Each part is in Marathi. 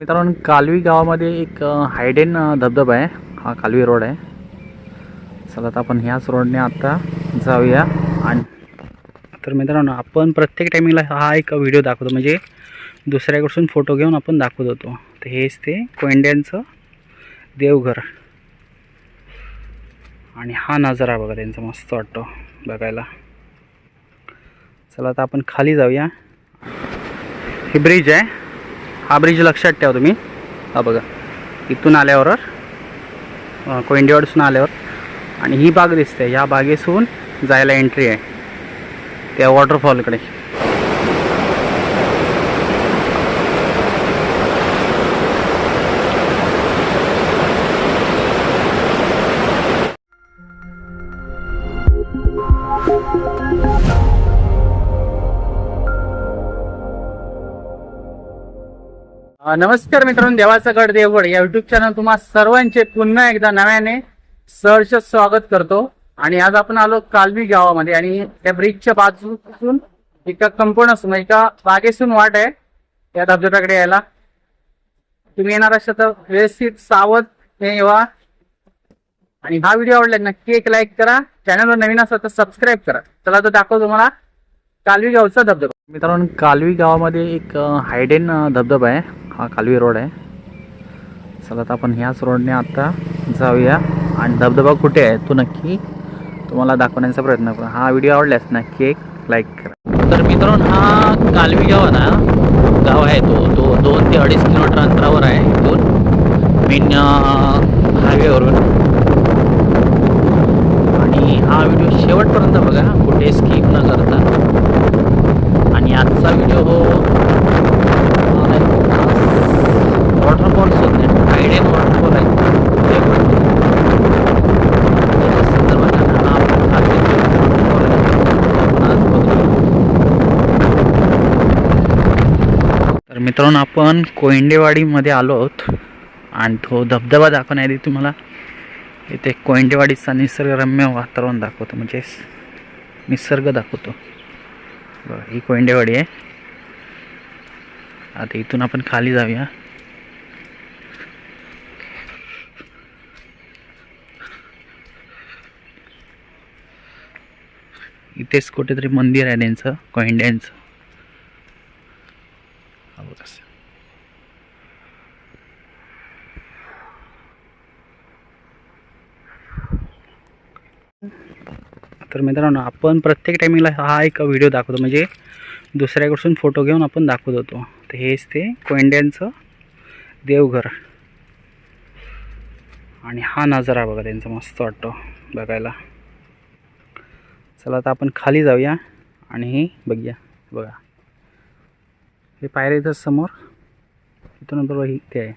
मित्रांनो कालवी गावामध्ये एक हायडेन धबधबा आहे. हा कालवी रोड आहे. चला तर आपण ह्याच रोडने आता जाऊया. आणि तर मित्रांनो आपण प्रत्येक टायमिंगला हा एक व्हिडिओ दाखवतो. म्हणजे दुसऱ्याकडसून फोटो घेऊन आपण दाखवत होतो. तर हेच ते कोंड्यांचं देवघर. आणि हा नजारा बघा त्यांचा मस्त वाटतो बघायला. चला आता आपण खाली जाऊया. हे ब्रिज आहे. हा ब्रिज लक्षात ठेवा तुम्ही. हा बघा. इथून आल्यावर अ, आल्यावर. आणि ही बाग दिसते. ह्या बागेसून जायला एंट्री आहे. त्या वॉटरफॉलकडे नमस्कार मित्रांनो देवाचा गड देवगड या युट्यूब चॅनल तुम्हा सर्वांचे पुन्हा एकदा नव्याने सहर्ष स्वागत करतो. आणि आज आपण आलो कालवी गावामध्ये आणि त्या ब्रिजच्या बाजूपासून एका कंपाऊंड असून एका बागेसून वाट आहे. या धबधब्याकडे यायला. तुम्ही येणार असाल तर व्यवस्थित सावध येवा. आणि हा व्हिडिओ आवडला नक्की एक लाईक करा. चॅनलवर नवीन असाल तर सबस्क्राईब करा. चला तर दाखव तुम्हाला कालवी गावचा धबधबा. मित्रांनो कालवी गावामध्ये एक हायडेन धबधबा आहे. हा कालवी रोड आहे. चला तर आपण ह्याच रोडने आता जाऊया. आणि धबधबा कुठे आहे? तो नक्की तुम्हाला दाखवण्याचा प्रयत्न करू. हा व्हिडिओ आवडल्यास नक्की एक लाईक करा. तर मित्रांनो हा कालवी गाव ना? गाव आहे तो. तो दोन ते अडीच किलोमीटर अंतरावर आहे इथून. मेन हायवेवरून आणि हा व्हिडिओ शेवटपर्यंत बघा. कुठे स्किप न करता. आणि आजचा व्हिडिओ हो वॉटरफॉल शोधणे हायडेन वॉटरफॉल आहे ते त्याच्या संदर्भात आहे ना, हा आपण हायडेन waterfall आहे. तो आपण आज बघूया. तर मित्रांनो आपण कोयंडेवाडीमध्ये आलो आहोत. आणि तो धबधबा दाखवण्याआधी तुम्हाला इथे कोयंडेवाडीचा निसर्गरम्य वातावरण दाखवतो. म्हणजे निसर्ग दाखवतो. बघा ही कोयंडेवाडी आहे. आता इथून आपण खाली जाऊया. इथेच कुठेतरी मंदिर आहे त्यांचं कोयंड्यांचं. हा तर मित्रांनो आपण प्रत्येक टायमिंगला हा एक व्हिडिओ दाखवतो. म्हणजे दुसऱ्याकडून फोटो घेऊन आपण दाखवत होतो. तर हेच ते कोंड्यांचं देवघर. आणि हा नजारा बघा त्यांचा मस्त वाटतो बघायला. चला आता आपण खाली जाऊया आणि बघूया. बघा. हे पायऱ्या इथं समोर इथून बरोबर ही ते आहे.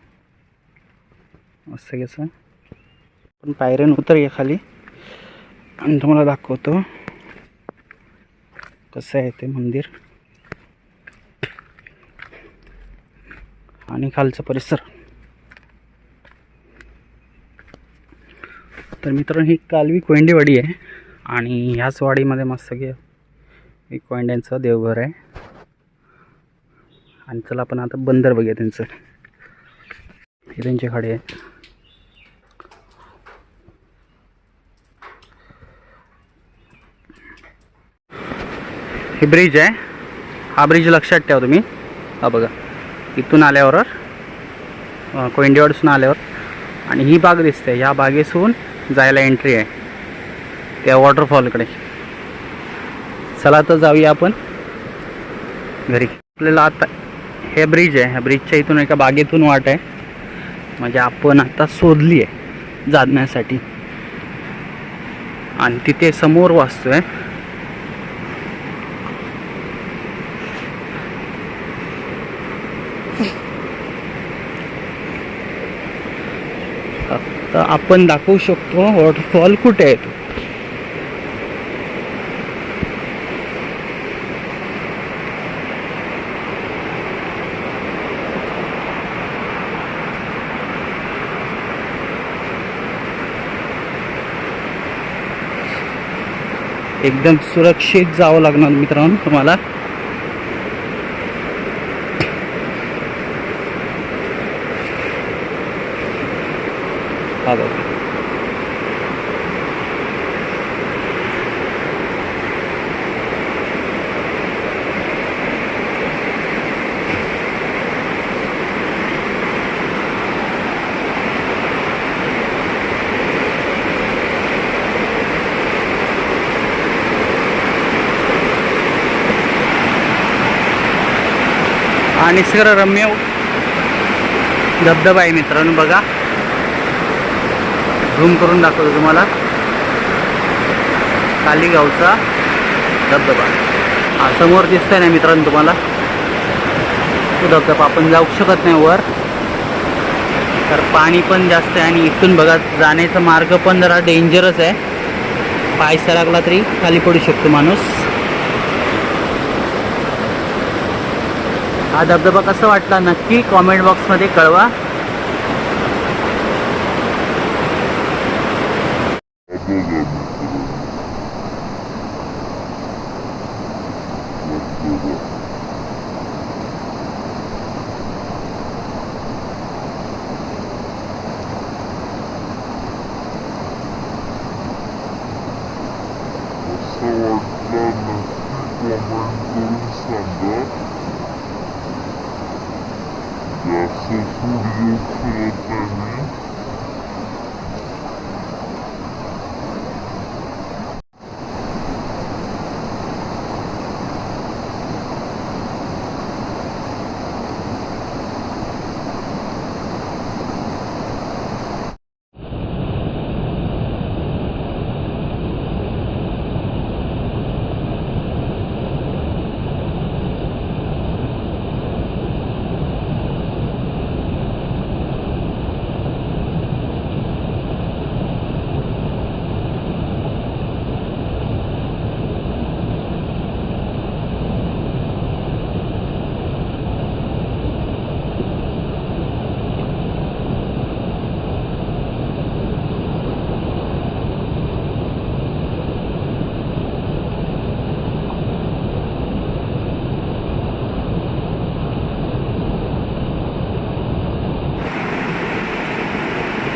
मस्त कसं आपण पायऱ्यान उतरूया खाली. आणि तुम्हाला दाखवतो. कसं आहे ते मंदिर. आणि खालचा परिसर. तर मित्रांनो ही कालवी कोयंडेवाडी आहे. आणि ह्याच वाडीमध्ये मस्त की कोयंड्यांचं देवघर आहे. आणि चला आपण आता बंदर बघूया त्यांचं. हे त्यांचे खाडे आहे हे ब्रिज आहे. हा ब्रिज लक्षात ठेवा तुम्ही. हा बघा. इथून आल्यावर अ, आल्यावर. आणि ही बाग दिसते. ह्या बागेसून जायला एंट्री आहे. त्या वॉटरफॉलकडे चला तर जाऊया आपण. घरी. आपल्याला आता हे ब्रिज आहे. ह्या ब्रिजच्या इथून एका बागेतून वाट आहे. म्हणजे आपण आता शोधली आहे जाण्यासाठी. आणि तिथे समोर वाचतोय. आपण दाखवू शकतो वॉटरफॉल कुठे आहे तो. एकदम सुरक्षित जावं लागणार मित्रांनो तुम्हाला. हा बघा. आणि सगळं रम्य धबधबा आहे मित्रांनो बघा. झूम करून दाखवतो तुम्हाला. कालीगावचा धबधबा. हा समोर दिसतंय ना मित्रांनो तुम्हाला? तो धबधबा आपण जाऊ शकत नाही वर. तर पाणी पण जास्त आहे आणि इथून बघा जाण्याचा मार्ग पण जरा डेंजरस आहे. पाय सरकला तरी खाली पडू शकतो माणूस. हा धबधबा कसा वाटला नक्की कॉमेंट बॉक्समध्ये कळवा. जास्त व्हिडिओ करत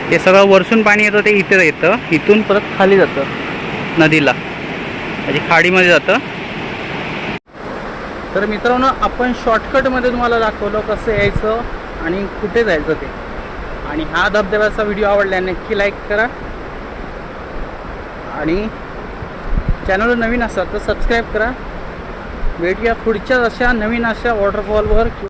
हे सगळं वरसून पाणी येतं ते इथे येतं. इथून परत खाली जातं नदीला. म्हणजे खाडीमध्ये जातं. तर मित्रांनो आपण शॉर्टकटमध्ये तुम्हाला दाखवलं कसं यायचं आणि कुठे जायचं ते. आणि हा धबधब्याचा व्हिडिओ आवडला नक्की लाईक करा. आणि चॅनल नवीन असाल तर सबस्क्राईब करा. भेटूया पुढच्या अशा नवीन अशा वॉटरफॉलवर